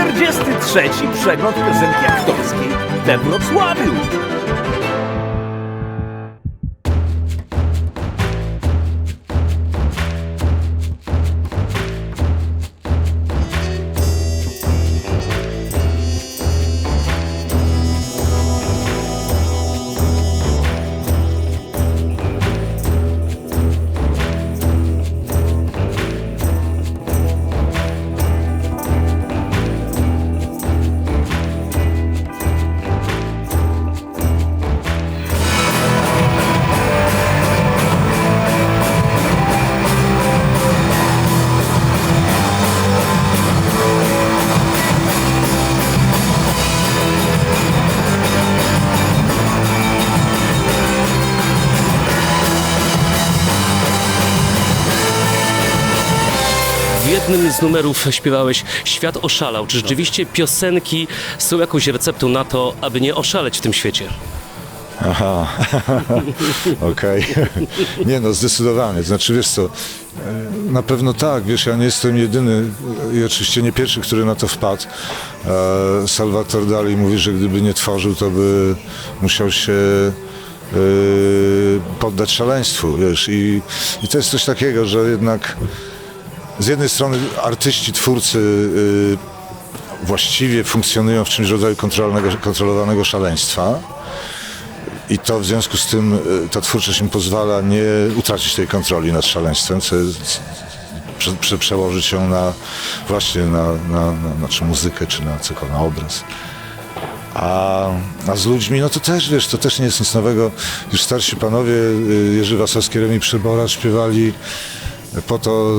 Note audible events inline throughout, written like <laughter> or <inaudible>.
43. przegląd piosenki aktorskiej we Wrocławiu. Jednym z numerów śpiewałeś Świat oszalał. Czy rzeczywiście piosenki są jakąś receptą na to, aby nie oszaleć w tym świecie? Aha, <laughs> okej. Nie no, zdecydowanie. Znaczy, wiesz co, e, na pewno tak, wiesz, ja nie jestem jedyny i oczywiście nie pierwszy, który na to wpadł. E, Salvatore Dali mówi, że gdyby nie tworzył, to by musiał się e, poddać szaleństwu, wiesz. I, I to jest coś takiego, że jednak z jednej strony artyści, twórcy e, właściwie funkcjonują w czymś rodzaju kontrolowanego, kontrolowanego szaleństwa. I to w związku z tym y, ta twórczość im pozwala nie utracić tej kontroli nad szaleństwem, co jest, prze, prze, przełożyć ją na właśnie na, na, na, na czy muzykę, czy na cokolwiek, na obraz. A, a z ludźmi, no to też, wiesz, to też nie jest nic nowego. Już starsi panowie, y, Jerzy Wasowski, Remi Przybora śpiewali po to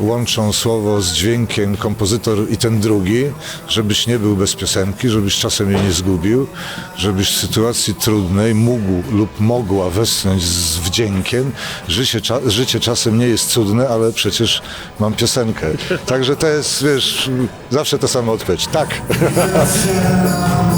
łączą słowo z dźwiękiem kompozytor i ten drugi, żebyś nie był bez piosenki, żebyś czasem jej nie zgubił, żebyś w sytuacji trudnej mógł lub mogła westchnąć z wdziękiem. Życie, cza, życie czasem nie jest cudne, ale przecież mam piosenkę. Także to jest, wiesz, zawsze ta sama odpowiedź. Tak. <laughs>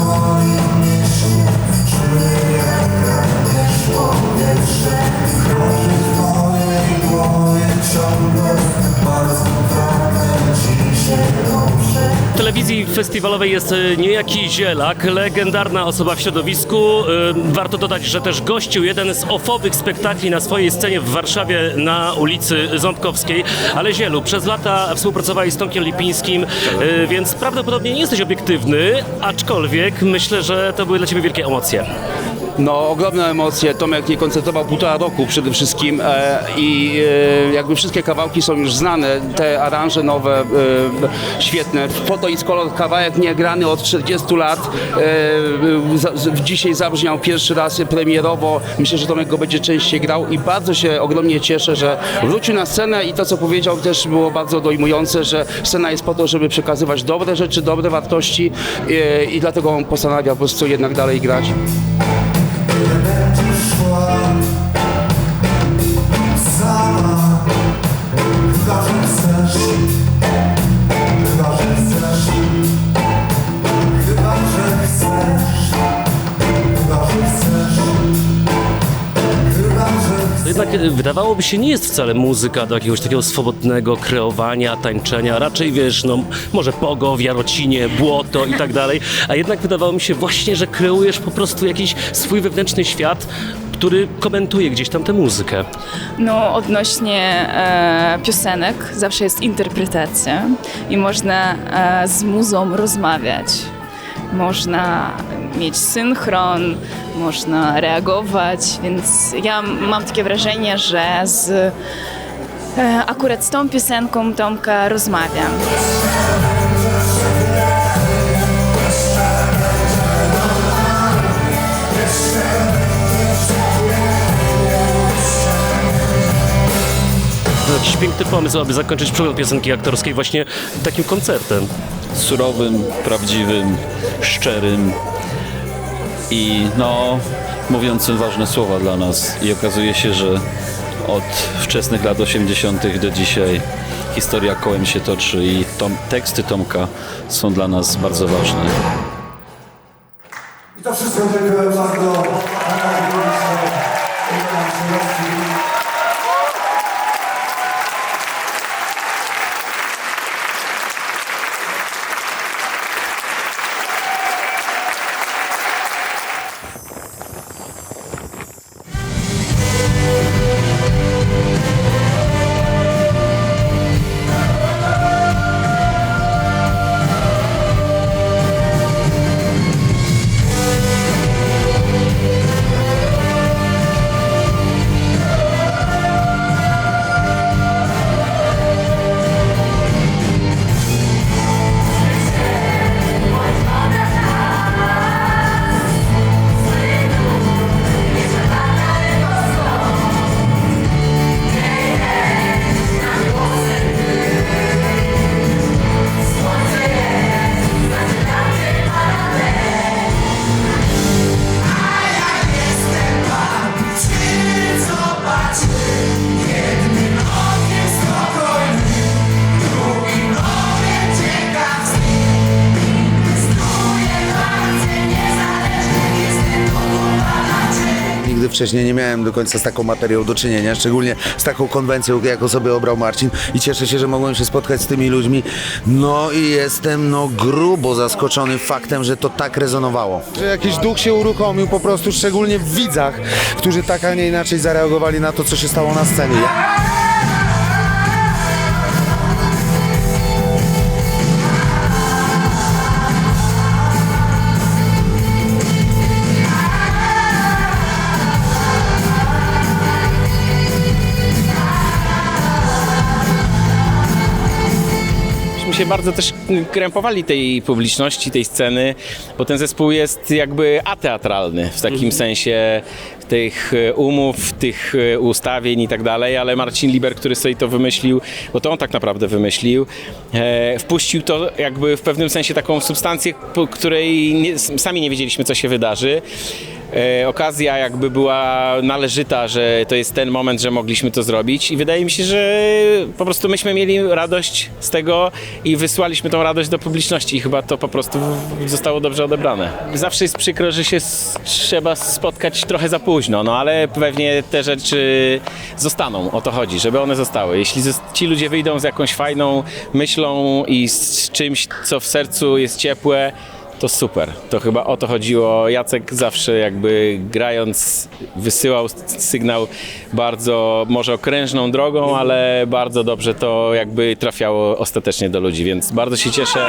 telewizji festiwalowej jest e, niejaki Zielak, legendarna osoba w środowisku. E, Warto dodać, że też gościł jeden z ofowych spektakli na swojej scenie w Warszawie na ulicy Ząbkowskiej. Ale Zielu, przez lata współpracowałeś z Tomkiem Lipińskim, e, więc prawdopodobnie nie jesteś obiektywny, aczkolwiek myślę, że to były dla Ciebie wielkie emocje. No, ogromne emocje. Tomek nie koncertował półtora roku przede wszystkim e, i e, jakby wszystkie kawałki są już znane, te aranże nowe, e, świetne. Foto i kolor kawałek niegrany od 40 lat. E, za, dzisiaj zabrzmiał pierwszy raz premierowo. Myślę, że Tomek go będzie częściej grał i bardzo się ogromnie cieszę, że wrócił na scenę i to, co powiedział też było bardzo dojmujące, że scena jest po to, żeby przekazywać dobre rzeczy, dobre wartości e, i dlatego on postanawia po prostu jednak dalej grać. Jednak wydawałoby się, nie jest wcale muzyka do jakiegoś takiego swobodnego kreowania, tańczenia. Raczej wiesz, no może pogo w Jarocinie, błoto i tak dalej. A jednak wydawało mi się właśnie, że kreujesz po prostu jakiś swój wewnętrzny świat, który komentuje gdzieś tam tę muzykę. No, odnośnie e, piosenek zawsze jest interpretacja i można e, z muzą rozmawiać. Można mieć synchron, można reagować, więc ja mam takie wrażenie, że z, e, akurat z tą piosenką Tomka rozmawiam. Jakiś piękny pomysł, aby zakończyć przegląd piosenki aktorskiej właśnie takim koncertem. surowym, prawdziwym, szczerym i no mówiącym ważne słowa dla nas. I okazuje się, że od wczesnych lat 80. do dzisiaj historia kołem się toczy i tom, teksty Tomka są dla nas bardzo ważne. I to wszystko dziękuję bardzo. Wcześniej nie miałem do końca z taką materią do czynienia, szczególnie z taką konwencją, jaką sobie obrał Marcin i cieszę się, że mogłem się spotkać z tymi ludźmi. No i jestem no grubo zaskoczony faktem, że to tak rezonowało. Że jakiś duch się uruchomił po prostu, szczególnie w widzach, którzy tak, a nie inaczej zareagowali na to, co się stało na scenie. Się bardzo też krępowali tej publiczności, tej sceny, bo ten zespół jest jakby ateatralny w takim sensie tych e, umów, tych e, ustawień i tak dalej, ale Marcin Liber, który sobie to wymyślił, bo to on tak naprawdę wymyślił, e, wpuścił to jakby w pewnym sensie taką substancję, po której nie, sami nie wiedzieliśmy, co się wydarzy. E, okazja jakby była należyta, że to jest ten moment, że mogliśmy to zrobić i wydaje mi się, że po prostu myśmy mieli radość z tego i wysłaliśmy tą radość do publiczności i chyba to po prostu zostało dobrze odebrane. Zawsze jest przykro, że się trzeba spotkać trochę za późno, no ale pewnie te rzeczy zostaną, o to chodzi, żeby one zostały. Jeśli ci ludzie wyjdą z jakąś fajną myślą i z czymś, co w sercu jest ciepłe, to super. To chyba o to chodziło. Jacek zawsze jakby grając wysyłał sygnał bardzo może okrężną drogą, ale bardzo dobrze to jakby trafiało ostatecznie do ludzi, więc bardzo się cieszę.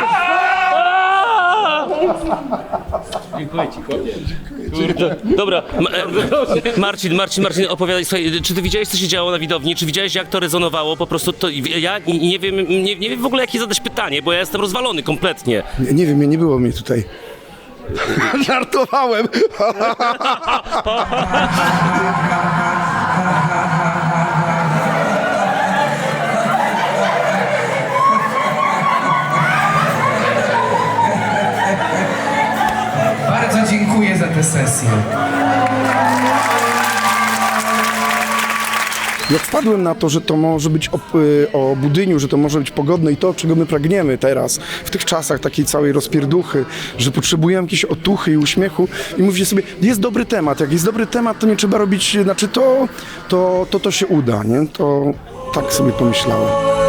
Dobra, Ma- e, Marcin, Marcin, Marcin, opowiadaj, słuchaj, czy ty widziałeś, co się działo na widowni? Czy widziałeś, jak to rezonowało? Po prostu to, ja nie wiem, nie, nie wiem w ogóle, jakie zadać pytanie, bo ja jestem rozwalony kompletnie. Nie, nie wiem, nie było mnie tutaj. <laughs> Żartowałem. <laughs> dziękuję za tę sesję. Jak wpadłem na to, że to może być o, y, o budyniu, że to może być pogodne i to, czego my pragniemy teraz, w tych czasach takiej całej rozpierduchy, że potrzebujemy jakiejś otuchy i uśmiechu i mówię sobie, jest dobry temat, jak jest dobry temat, to nie trzeba robić, znaczy to, to, to, to się uda, nie? To tak sobie pomyślałem.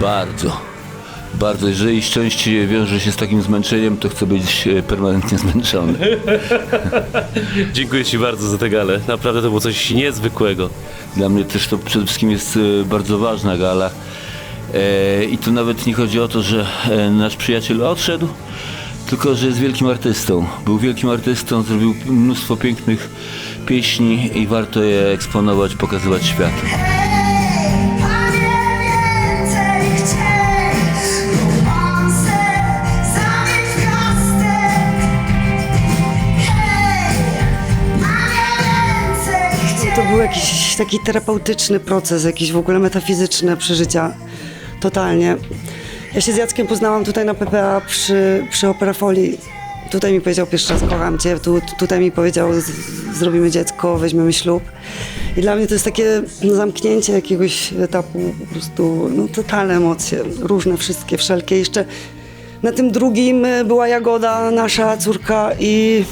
Bardzo. Bardzo. Jeżeli szczęście wiąże się z takim zmęczeniem, to chcę być e, permanentnie zmęczony. <laughs> Dziękuję ci bardzo za tę galę. Naprawdę to było coś niezwykłego. Dla mnie też to przede wszystkim jest e, bardzo ważna gala. E, I tu nawet nie chodzi o to, że nasz przyjaciel odszedł, tylko że jest wielkim artystą. Był wielkim artystą, zrobił mnóstwo pięknych pieśni i warto je eksponować, pokazywać światu. Jakiś taki terapeutyczny proces, jakiś w ogóle metafizyczne przeżycia. Totalnie. Ja się z Jackiem poznałam tutaj na PPA przy, przy Operafolii. Tutaj mi powiedział pierwszy raz kocham cię, tu, tutaj mi powiedział z, zrobimy dziecko, weźmiemy ślub. I dla mnie to jest takie no, zamknięcie jakiegoś etapu, po prostu no, totalne emocje, różne wszystkie, wszelkie. Jeszcze na tym drugim była Jagoda, nasza córka i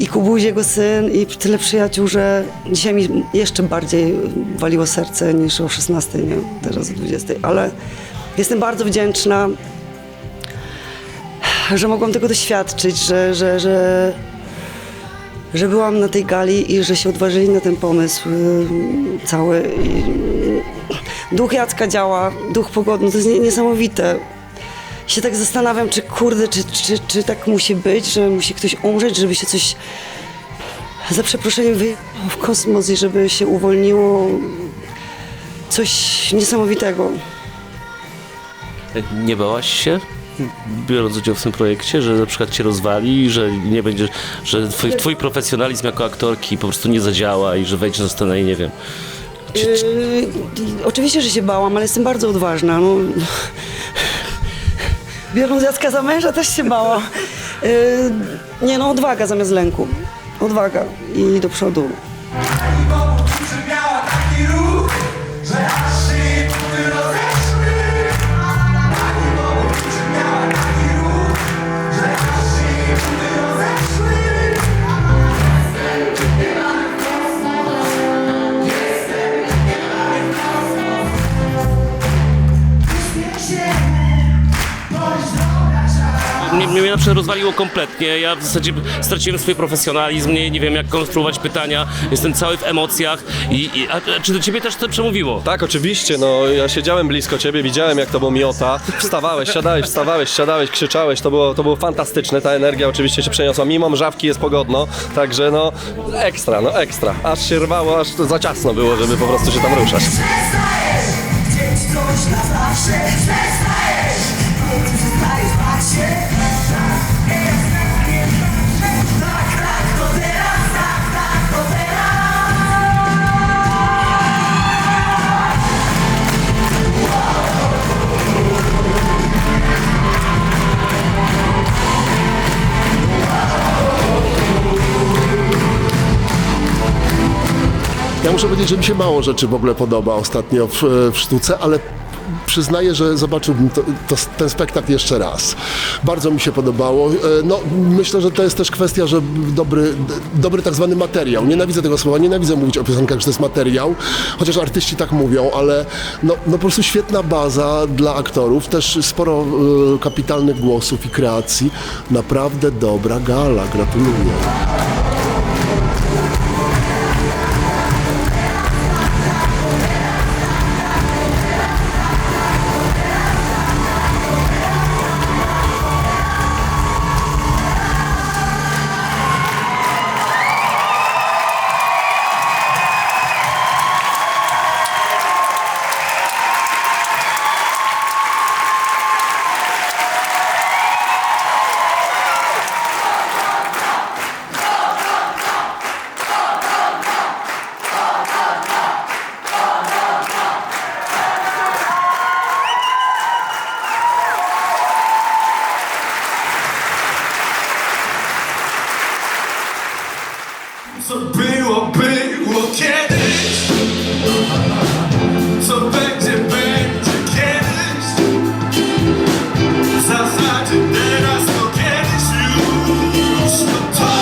i Kubuś, jego syn i tyle przyjaciół, że dzisiaj mi jeszcze bardziej waliło serce niż o 16, nie? teraz o 20, ale jestem bardzo wdzięczna, że mogłam tego doświadczyć, że, że, że, że byłam na tej gali i że się odważyli na ten pomysł y, cały. Duch Jacka działa, duch pogodny, to jest nie- niesamowite się tak zastanawiam, czy kurde, czy, czy, czy tak musi być, że musi ktoś umrzeć, żeby się coś za przeproszeniem wyjechało w kosmos i żeby się uwolniło coś niesamowitego. Nie bałaś się, biorąc udział w tym projekcie, że na przykład cię rozwali, że nie będziesz, że twój, twój profesjonalizm jako aktorki po prostu nie zadziała i że wejdziesz na scenę i nie wiem. Czy, czy, Yy, oczywiście, że się bałam, ale jestem bardzo odważna. No. Biorąc Jacka za męża też się bałam. <laughs> Yy, nie no, odwaga zamiast lęku. Odwaga i do przodu. Mnie, mnie na przykład rozwaliło kompletnie. Ja w zasadzie straciłem swój profesjonalizm, nie, nie wiem jak konstruować pytania, jestem cały w emocjach. I, i, a, a czy do ciebie też to przemówiło? Tak, oczywiście, no ja siedziałem blisko ciebie, widziałem jak to było miota, wstawałeś, siadałeś, wstawałeś, siadałeś, krzyczałeś, to było, to było fantastyczne, ta energia oczywiście się przeniosła, mimo mrzawki jest pogodno, także no ekstra, no ekstra, aż się rwało, aż za ciasno było, żeby po prostu się tam ruszać. Chcieć coś na zawsze przestajesz, muszę powiedzieć, że mi się mało rzeczy w ogóle podoba ostatnio w, w sztuce, ale przyznaję, że zobaczyłbym to, to, ten spektakl jeszcze raz. Bardzo mi się podobało. E, No, myślę, że to jest też kwestia, że dobry, dobry tak zwany materiał. Nienawidzę tego słowa, nienawidzę mówić o piosenkach, że to jest materiał, chociaż artyści tak mówią, ale no, no po prostu świetna baza dla aktorów, też sporo e, kapitalnych głosów i kreacji. Naprawdę dobra gala, gratuluję. the time.